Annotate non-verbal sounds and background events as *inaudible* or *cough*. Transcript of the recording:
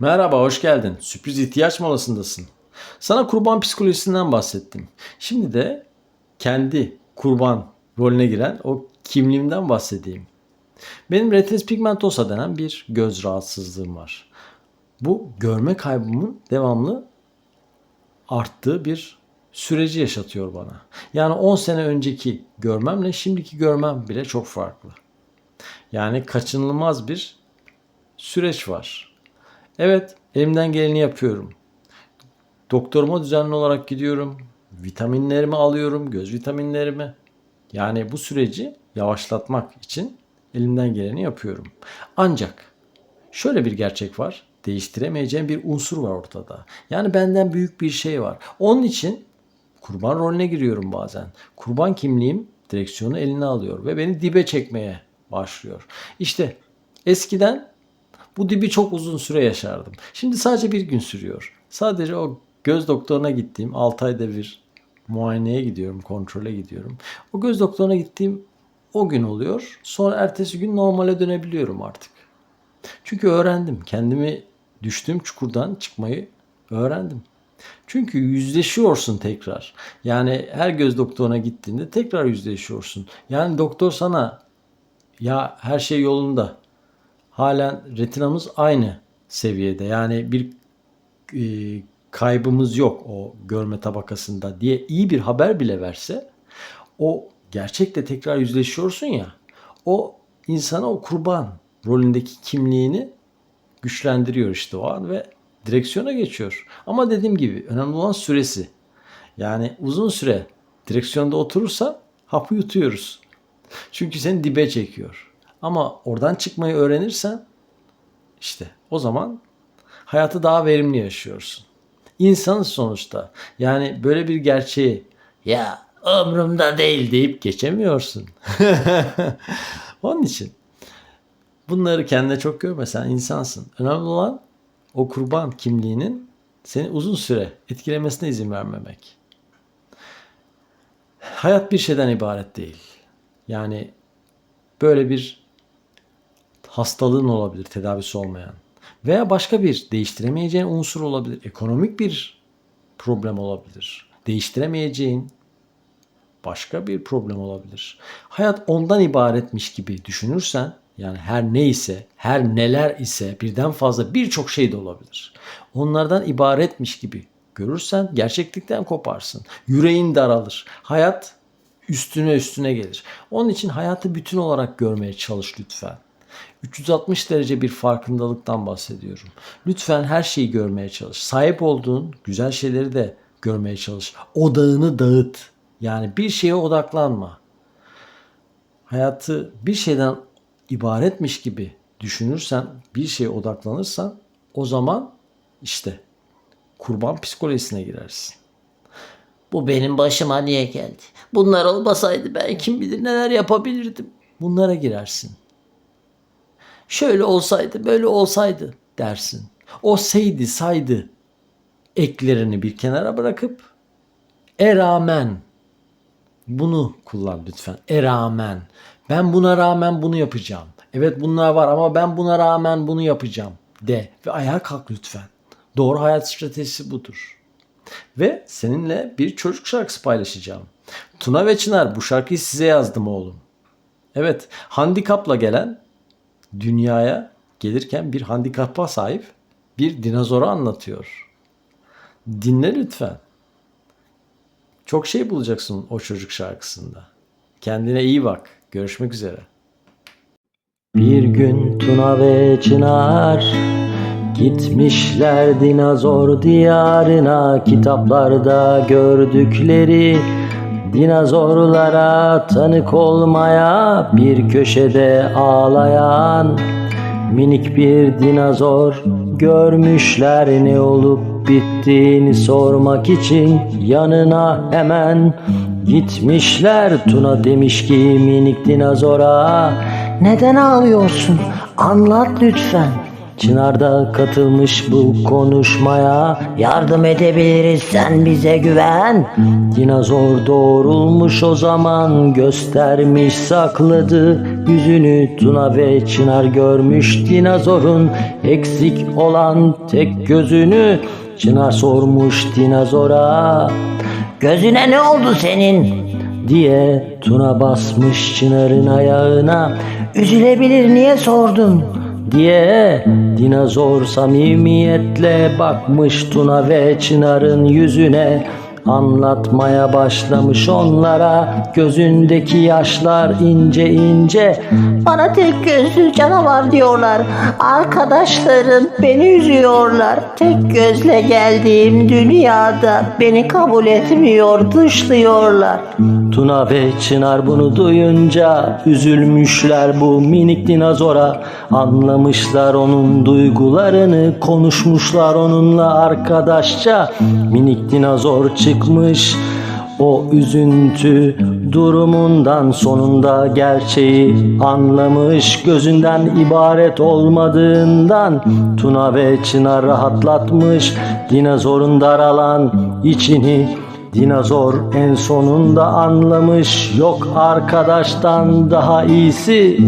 Merhaba, hoş geldin. Sürpriz ihtiyaç molasındasın. Sana kurban psikolojisinden bahsettim. Şimdi de kendi kurban rolüne giren o kimliğimden bahsedeyim. Benim retinitis pigmentosa denen bir göz rahatsızlığım var. Bu görme kaybımın devamlı arttığı bir süreci yaşatıyor bana. Yani 10 sene önceki görmemle şimdiki görmem bile çok farklı. Yani kaçınılmaz bir süreç var. Evet, elimden geleni yapıyorum. Doktoruma düzenli olarak gidiyorum. Vitaminlerimi alıyorum, göz vitaminlerimi. Yani bu süreci yavaşlatmak için elimden geleni yapıyorum. Ancak şöyle bir gerçek var. Değiştiremeyeceğim bir unsur var ortada. Yani benden büyük bir şey var. Onun için kurban rolüne giriyorum bazen. Kurban kimliğim direksiyonu eline alıyor ve beni dibe çekmeye başlıyor. İşte eskiden bu dibi çok uzun süre yaşardım. Şimdi sadece bir gün sürüyor. Sadece o göz doktoruna gittiğim 6 ayda bir muayeneye gidiyorum, kontrole gidiyorum. O göz doktoruna gittiğim o gün oluyor. Sonra ertesi gün normale dönebiliyorum artık. Çünkü öğrendim. Kendimi düştüğüm çukurdan çıkmayı öğrendim. Çünkü yüzleşiyorsun tekrar. Yani her göz doktoruna gittiğinde tekrar yüzleşiyorsun. Yani doktor sana ya her şey yolunda. Halen retinamız aynı seviyede. Yani bir e, kaybımız yok o görme tabakasında diye iyi bir haber bile verse o gerçekle tekrar yüzleşiyorsun ya o insana o kurban rolündeki kimliğini güçlendiriyor işte o an ve direksiyona geçiyor. Ama dediğim gibi önemli olan süresi. Yani uzun süre direksiyonda oturursa hapı yutuyoruz. Çünkü seni dibe çekiyor. Ama oradan çıkmayı öğrenirsen işte o zaman hayatı daha verimli yaşıyorsun. İnsanız sonuçta. Yani böyle bir gerçeği ya ömrümde değil deyip geçemiyorsun. *laughs* Onun için bunları kendine çok görme sen insansın. Önemli olan o kurban kimliğinin seni uzun süre etkilemesine izin vermemek. Hayat bir şeyden ibaret değil. Yani böyle bir hastalığın olabilir tedavisi olmayan. Veya başka bir değiştiremeyeceğin unsur olabilir. Ekonomik bir problem olabilir. Değiştiremeyeceğin başka bir problem olabilir. Hayat ondan ibaretmiş gibi düşünürsen yani her neyse, her neler ise birden fazla birçok şey de olabilir. Onlardan ibaretmiş gibi görürsen gerçeklikten koparsın. Yüreğin daralır. Hayat üstüne üstüne gelir. Onun için hayatı bütün olarak görmeye çalış lütfen. 360 derece bir farkındalıktan bahsediyorum. Lütfen her şeyi görmeye çalış. Sahip olduğun güzel şeyleri de görmeye çalış. Odağını dağıt. Yani bir şeye odaklanma. Hayatı bir şeyden ibaretmiş gibi düşünürsen, bir şeye odaklanırsan o zaman işte kurban psikolojisine girersin. Bu benim başıma niye geldi? Bunlar olmasaydı ben kim bilir neler yapabilirdim. Bunlara girersin. Şöyle olsaydı, böyle olsaydı dersin. O seydi saydı eklerini bir kenara bırakıp e rağmen bunu kullan lütfen. E rağmen. Ben buna rağmen bunu yapacağım. Evet bunlar var ama ben buna rağmen bunu yapacağım de ve ayağa kalk lütfen. Doğru hayat stratejisi budur. Ve seninle bir çocuk şarkısı paylaşacağım. Tuna ve Çınar bu şarkıyı size yazdım oğlum. Evet, handikapla gelen dünyaya gelirken bir handikapa sahip bir dinozoru anlatıyor. Dinle lütfen. Çok şey bulacaksın o çocuk şarkısında. Kendine iyi bak. Görüşmek üzere. Bir gün Tuna ve Çınar Gitmişler dinozor diyarına kitaplarda gördükleri dinozorlara tanık olmaya bir köşede ağlayan minik bir dinozor görmüşler ne olup bittiğini sormak için yanına hemen gitmişler Tuna demiş ki minik dinozora neden ağlıyorsun? Anlat lütfen. Çınar da katılmış bu konuşmaya Yardım edebiliriz sen bize güven. Dinozor doğrulmuş o zaman göstermiş sakladı yüzünü Tuna ve Çınar görmüş dinozorun eksik olan tek gözünü Çınar sormuş dinozora Gözüne ne oldu senin? diye Tuna basmış Çınar'ın ayağına Üzülebilir niye sordun? Diye dinozor samimiyetle bakmış Tuna ve Çınar'ın yüzüne anlatmaya başlamış onlara gözündeki yaşlar ince ince Bana tek gözlü canavar diyorlar. Arkadaşlarım beni üzüyorlar. Tek gözle geldiğim dünyada beni kabul etmiyor, dışlıyorlar. Tuna ve Çınar bunu duyunca üzülmüşler bu minik dinozora anlamışlar onun duygularını konuşmuşlar onunla arkadaşça minik dinozor çıkmış o üzüntü durumundan sonunda gerçeği anlamış gözünden ibaret olmadığından Tuna ve Çınar rahatlatmış dinozorun daralan içini Dinozor en sonunda anlamış yok arkadaştan daha iyisi